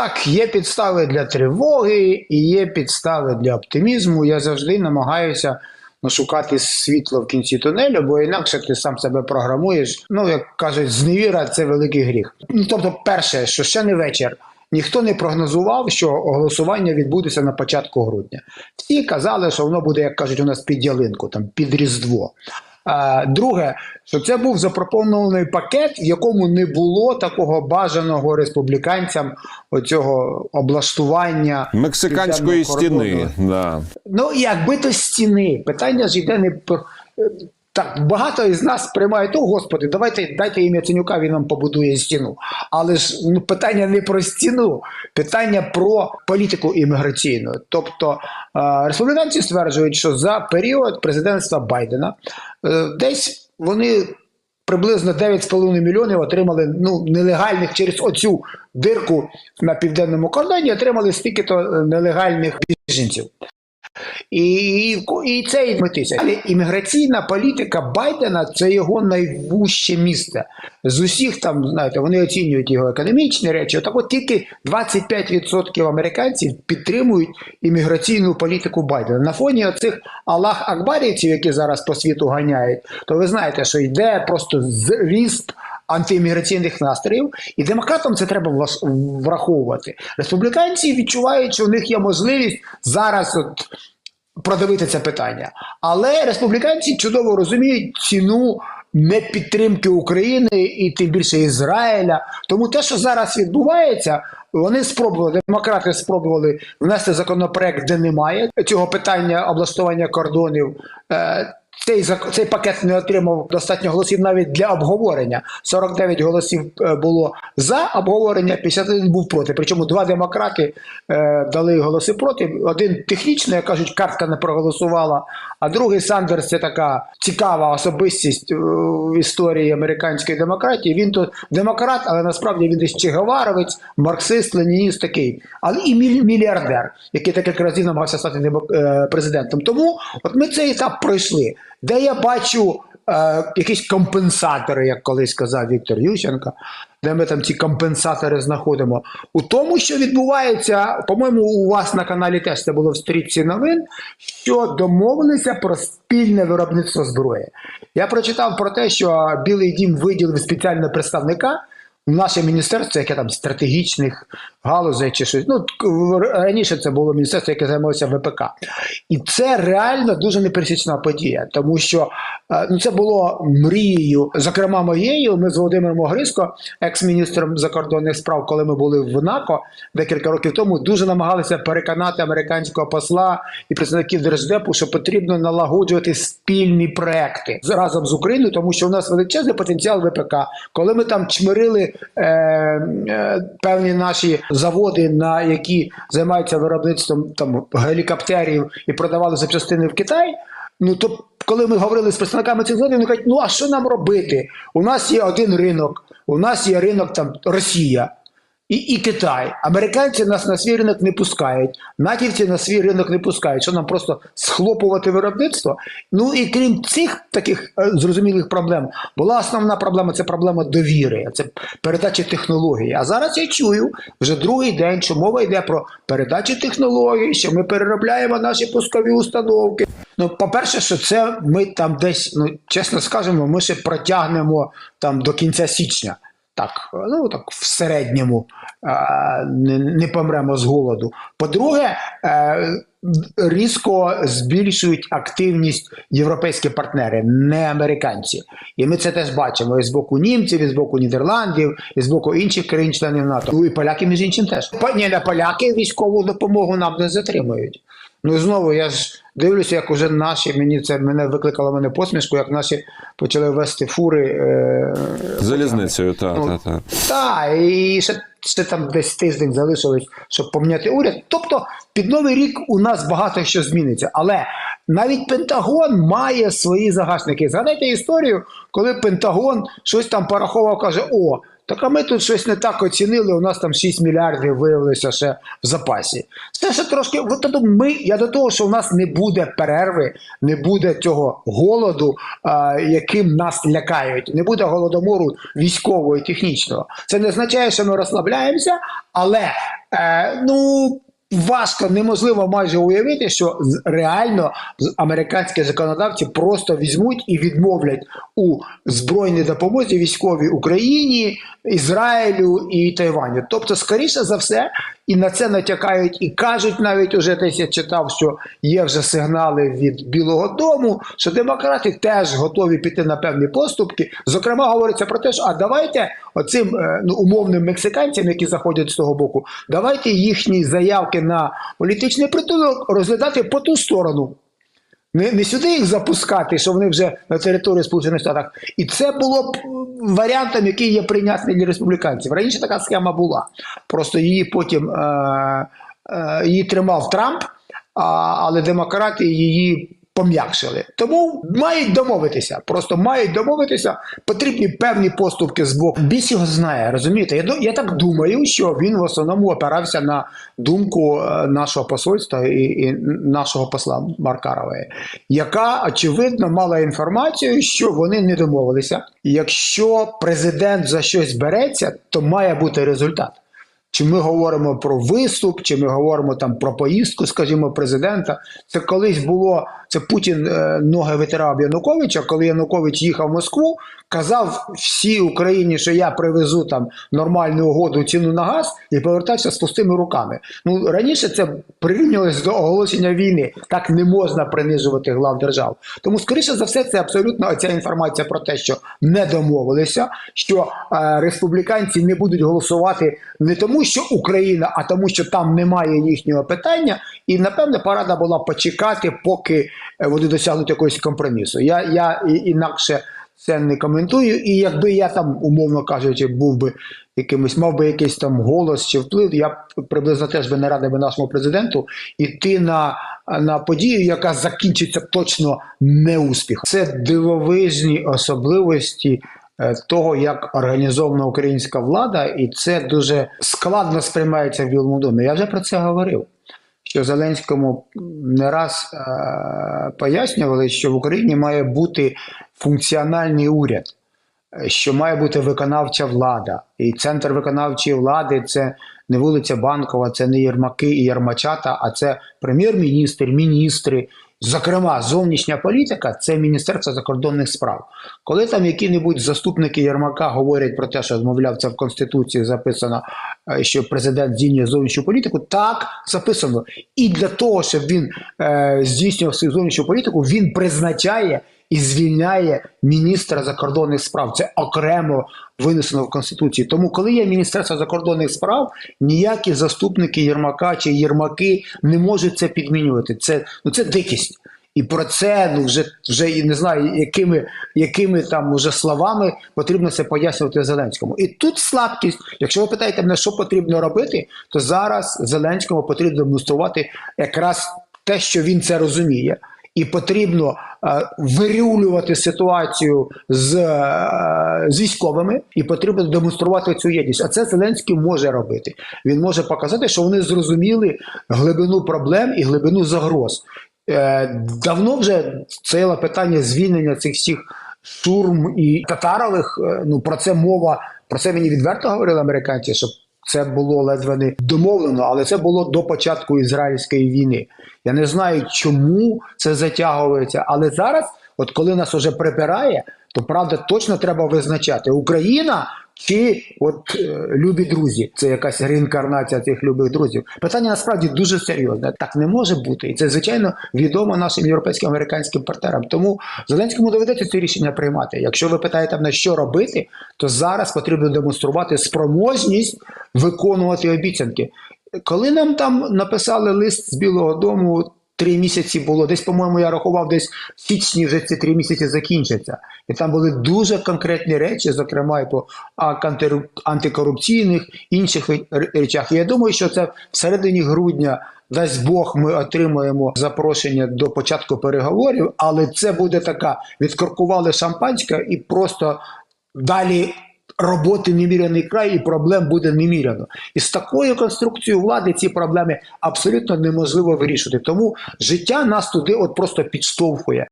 Так, є підстави для тривоги і є підстави для оптимізму. Я завжди намагаюся ну, шукати світло в кінці тунелю, бо інакше ти сам себе програмуєш. Ну, як кажуть, зневіра це великий гріх. Ну, тобто, перше, що ще не вечір. Ніхто не прогнозував, що голосування відбудеться на початку грудня. Всі казали, що воно буде, як кажуть, у нас під ялинку, там під Різдво. Друге, що це був запропонований пакет, в якому не було такого бажаного республіканцям оцього облаштування Мексиканської стіни. Да. Ну, якби то стіни. Питання ж йде не про. Так, багато із нас приймають, о, господи, давайте дайте їм Яценюка, він нам побудує стіну. Але ж ну, питання не про стіну, питання про політику імміграційну. Тобто е, республіканці стверджують, що за період президентства Байдена е, десь вони приблизно 9,5 мільйонів отримали ну, нелегальних через оцю дирку на південному кордоні, отримали стільки-то е, нелегальних біженців. І, і це і. Але імміграційна політика Байдена це його найвужче місце. З усіх там, знаєте, вони оцінюють його економічні речі. Так от тільки 25% американців підтримують імміграційну політику Байдена. На фоні оцих Аллах Акбарівців, які зараз по світу ганяють, то ви знаєте, що йде просто зріст антиімміграційних настроїв, і демократам це треба враховувати. Республіканці відчувають, що у них є можливість зараз от продавити це питання. Але республіканці чудово розуміють ціну непідтримки України і тим більше Ізраїля. Тому те, що зараз відбувається, вони спробували, демократи спробували внести законопроект, де немає цього питання облаштування кордонів. Цей цей пакет не отримав достатньо голосів навіть для обговорення. 49 голосів е, було за обговорення, 51 був проти. Причому два демократи е, дали голоси проти. Один технічно, як кажуть, картка не проголосувала. А другий Сандерс це така цікава особистість е, в історії американської демократії. Він то демократ, але насправді він десь чегеваровець, марксист, ленініст такий, але і мільярдер, який таких разів намагався стати е, президентом. Тому от ми цей етап пройшли, де я бачу. Е, якісь компенсатори, як колись сказав Віктор Ющенко, де ми там ці компенсатори знаходимо. У тому, що відбувається, по-моєму, у вас на каналі теж це було в стрічці новин, що домовилися про спільне виробництво зброї. Я прочитав про те, що Білий Дім виділив спеціального представника. Наше міністерство, яке там стратегічних галузей чи щось. Ну раніше це було міністерство, яке займалося ВПК. І це реально дуже непересічна подія, тому що е, ну, це було мрією, зокрема моєю. Ми з Володимиром Огриско, екс-міністром закордонних справ, коли ми були в НАКО декілька років тому, дуже намагалися переконати американського посла і представників держдепу, що потрібно налагоджувати спільні проекти разом з Україною, тому що у нас величезний потенціал ВПК. Коли ми там чмирили е, е, певні наші заводи, на які займаються виробництвом там гелікоптерів і продавали запчастини в Китай. Ну то коли ми говорили з представниками цих заводів, вони кажуть, ну а що нам робити? У нас є один ринок, у нас є ринок там Росія. І, і Китай. Американці нас на свій ринок не пускають, натівці на свій ринок не пускають. Що нам просто схлопувати виробництво? Ну і крім цих таких е, зрозумілих проблем, була основна проблема це проблема довіри, це передача технологій. А зараз я чую вже другий день, що мова йде про передачу технологій, що ми переробляємо наші пускові установки. Ну, по-перше, що це ми там десь, ну чесно скажемо, ми ще протягнемо там до кінця січня. Так, ну так в середньому е, не, помремо з голоду. По-друге, е, різко збільшують активність європейські партнери, не американці. І ми це теж бачимо і з боку німців, і з боку Нідерландів, і з боку інших країн-членів НАТО. Ну і поляки, між іншим, теж. Ні, не поляки військову допомогу нам не затримують. Ну і знову я ж дивлюся, як уже наші мені це мене викликало мене посмішку, як наші почали вести фури. Е, Залізницею, так, Ну, так, так. так, і ще, ще там десь тиждень залишилось, щоб поміняти уряд. Тобто під новий рік у нас багато що зміниться. Але навіть Пентагон має свої загашники. Згадайте історію, коли Пентагон щось там порахував, каже: о. Так а ми тут щось не так оцінили, у нас там 6 мільярдів виявилося ще в запасі. Це ще трошки. От ми, я до того, що у нас не буде перерви, не буде цього голоду, а, яким нас лякають, не буде голодомору військового і технічного. Це не означає, що ми розслабляємося, але е, ну. Важко, неможливо майже уявити, що реально американські законодавці просто візьмуть і відмовлять у збройній допомозі військовій Україні, Ізраїлю і Тайваню. Тобто, скоріше за все, і на це натякають, і кажуть навіть уже десь я читав, що є вже сигнали від Білого Дому, що демократи теж готові піти на певні поступки. Зокрема, говориться про те, що а давайте оцим е, ну, умовним мексиканцям, які заходять з того боку, давайте їхні заявки на політичний притулок розглядати по ту сторону. Не, не сюди їх запускати, що вони вже на території Сполучених Штатів. І це було б варіантом, який є прийнятний для республіканців. Раніше така схема була. Просто її потім е, е, її тримав Трамп, а, але демократи її пом'якшили. Тому мають домовитися. Просто мають домовитися. Потрібні певні поступки з боку. Біс його знає, розумієте? Я, я так думаю, що він в основному опирався на думку е, нашого посольства і, і нашого посла Маркарової, яка очевидно мала інформацію, що вони не домовилися. Якщо президент за щось береться, то має бути результат. Чи ми говоримо про виступ, чи ми говоримо там про поїздку, скажімо, президента. Це колись було це Путін е, ноги витирав Януковича, коли Янукович їхав в Москву, казав всій Україні, що я привезу там нормальну угоду ціну на газ і повертався з пустими руками. Ну раніше це прирівнювалося до оголошення війни. Так не можна принижувати глав держав. Тому, скоріше за все, це абсолютно ця інформація про те, що не домовилися, що е, республіканці не будуть голосувати не тому, що Україна, а тому, що там немає їхнього питання. І напевне порада була почекати, поки е, вони досягнуть якогось компромісу. Я, я інакше це не коментую. І якби я там, умовно кажучи, був би якимось, мав би якийсь там голос чи вплив, я приблизно теж би не радив би нашому президенту іти на, на подію, яка закінчиться точно неуспіхом. Це дивовижні особливості. Е, Того, як організована українська влада, і це дуже складно сприймається в Білому домі. Я вже про це говорив. Що Зеленському не раз е, пояснювали, що в Україні має бути функціональний уряд, що має бути виконавча влада. І центр виконавчої влади це не вулиця Банкова, це не Єрмаки і Єрмачата, а це прем'єр-міністр, міністри. Зокрема, зовнішня політика це Міністерство закордонних справ. Коли там які-небудь заступники Єрмака говорять про те, що мовляв, це в Конституції записано, е, що президент здійснює зовнішню політику, так записано. І для того, щоб він е, здійснював свою зовнішню політику, він призначає і звільняє міністра закордонних справ. Це окремо винесено в Конституції. Тому, коли є Міністерство закордонних справ, ніякі заступники Єрмака чи Єрмаки не можуть це підмінювати. Це, ну, це дикість. І про це ну вже вже і не знаю, якими, якими там уже словами потрібно це пояснювати Зеленському. І тут слабкість. Якщо ви питаєте мене, що потрібно робити, то зараз Зеленському потрібно демонструвати якраз те, що він це розуміє. І потрібно е, вирівнювати ситуацію з, е, з військовими, і потрібно демонструвати цю єдність. А це Зеленський може робити. Він може показати, що вони зрозуміли глибину проблем і глибину загроз. Е, давно вже стояло питання звільнення цих всіх штурм і татарових. Ну про це мова, про це мені відверто говорили американці, що це було ледве не домовлено, але це було до початку ізраїльської війни. Я не знаю, чому це затягується, але зараз, от коли нас уже припирає, то правда точно треба визначати Україна чи от е, любі друзі. Це якась реінкарнація цих любих друзів. Питання насправді дуже серйозне. Так не може бути, і це звичайно відомо нашим європейським американським партнерам. Тому Зеленському доведеться це рішення приймати. Якщо ви питаєте мене, що робити, то зараз потрібно демонструвати спроможність виконувати обіцянки. Коли нам там написали лист з Білого Дому. Три місяці було десь, по-моєму, я рахував, десь в січні вже ці три місяці закінчаться. І там були дуже конкретні речі, зокрема і по антикорупційних інших речах. І я думаю, що це всередині грудня, дасть Бог, ми отримаємо запрошення до початку переговорів, але це буде така: відкоркували шампанське і просто далі роботи неміряний край, і проблем буде неміряно. І з такою конструкцією влади ці проблеми абсолютно неможливо вирішити. Тому життя нас туди от просто підштовхує.